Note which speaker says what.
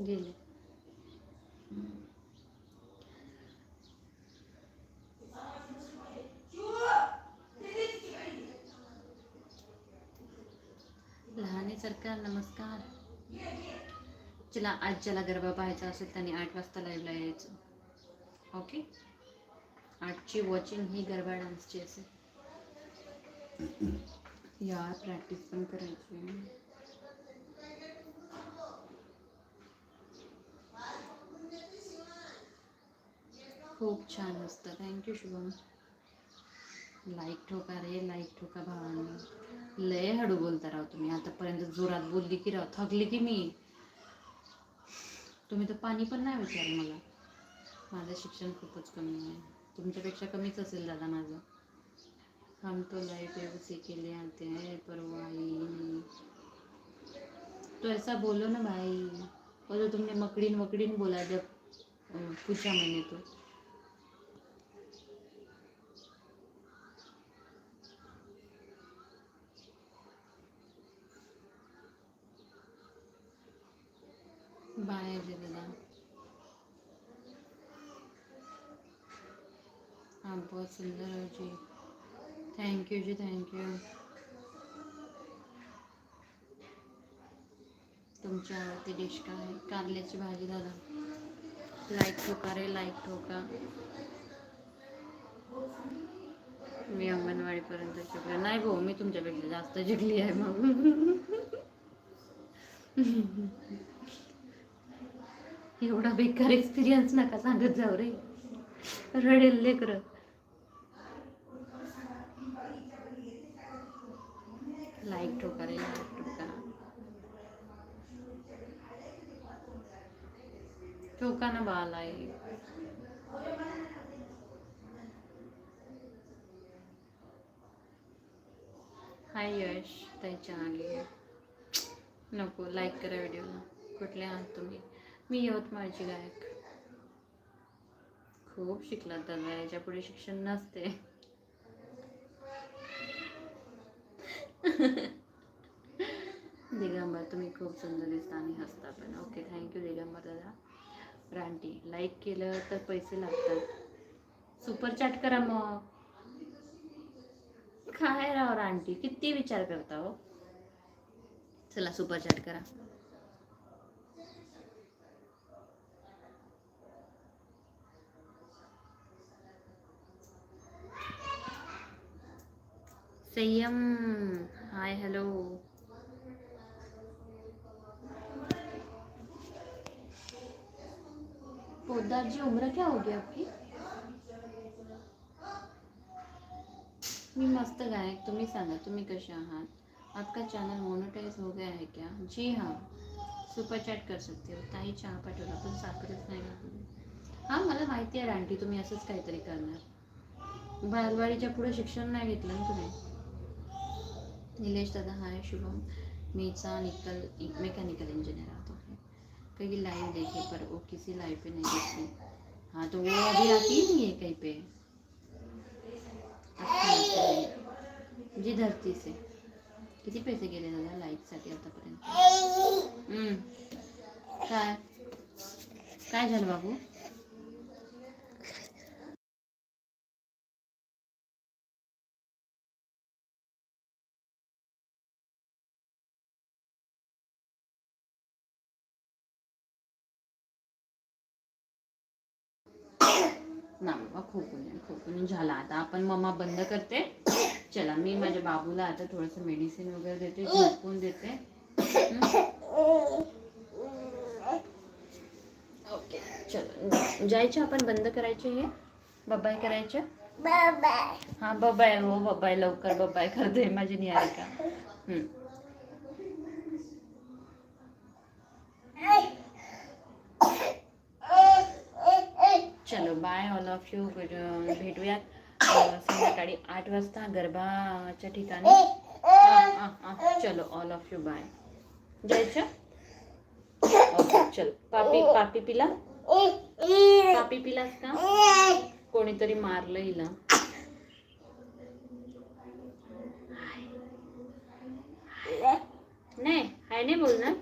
Speaker 1: गेले. लहाने सरकार नमस्कार. चला आज ज्याला गरबा पाहायचा असेल त्यांनी आठ वाजता लाईव्हला यायचं. ओके आजची वॉचिंग ही गरबा डान्सची असेल. यार प्रॅक्टिस पण करायची खूप छान असतं. थँक्यू शुभम. लाईक ठोका रे लाईक ठोका भावांनी. लय हळू बोलता राव तुम्ही. आतापर्यंत जोरात बोलली की राव थकली की मी. तुम्ही तर पाणी पण नाही विचारलं मला. माझं शिक्षण खूपच कमी आहे. तुमच्यापेक्षा कमीच असेल दादा माझं. हम तो लाइफ है उसी के लिए आते हैं पर तो ऐसा बोलो ना भाई. वो तुमने मकड़ीन मकड़ीन बोला जब अ, पूछा मैंने तो. अजय दादा हाँ। बहुत सुंदर हो जी। थैंक यू जी थैंक यू तुमची आवडती डिश काय आहे कारल्याची भाजी दादा। लाईक ठोका रे लाईक ठोका मी अंगणवाडीपर्यंत शिकले नाही भाऊ मी तुमच्यापेक्षा जास्त शिकली आहे मग एवढा बेकार एक्सपिरियन्स नका सांगत जाऊ रे. रडेल लेकर. लाईक ठोका रे लाईक ठोका. ठोका ना बा लाईक हाय यश त्याच्या आली नको लाईक करा व्हिडिओला कुठले आहात तुम्ही? मी यवतमाळची गायक. खूप शिकलात दादा याच्यापुढे शिक्षण नसते. दिगंबर तुम्ही खूप सुंदर दिसता आणि हसता पण. ओके थँक्यू दिगंबर दादा. रानटी लाईक केलं तर पैसे लागतात. सुपर चॅट करा मग. काय राव रानटी? किती विचार करता हो? चला सुपर चॅट करा. संयम हाय हॅलो पोदार जी उम्र क्या होगी आपकी? मी मस्त गायक तुम्ही सांगा तुम्ही कसे आहात? आपका चॅनल मोनोटाइज हो गया है क्या? जी हाँ सुपर चॅट कर सकते हो। ताई चहा पाठवला पण साखरच नाही घातली हां मला माहिती आहे आंटी तुम्ही असंच काहीतरी करणार. बालवाडीच्या पुढे शिक्षण नाही घेतलं ना तुम्ही? नीलेश दादा हाय शुभम मीचा निकल मैकेनिकल इंजीनियर आता है कहीं लाइव देखे पर वो किसी लाइव पे नहीं देखती हाँ तो वो अभी आती ही नहीं है कहीं पे. जी धरती से किती पैसे गेले दादा लाईकसाठी आतापर्यंत. काय काय झालं बाबू ना बाबा खोकून खोकून झाला. आता आपण मम्मा बंद करते. चला मी माझ्या बाबूला आता थोडंसं मेडिसिन वगैरे देते झोपून देते? ओके चलो. जायचं आपण बंद करायचे हे? बबाय करायचं? हा बबाय हो बबाय लवकर बबाय करते माझी निहारिका. हं. चलो बाय ऑल ऑफ यू भेटूयात. संध्याकाळी आठ वाजता गरबाच्या ठिकाणी. चलो ऑल ऑफ यू बाय जायचं ओके चल. पापी पापी पिला? पापी पिलास का? कोणीतरी मारलं हिला. नाही हाय नाही बोलणार.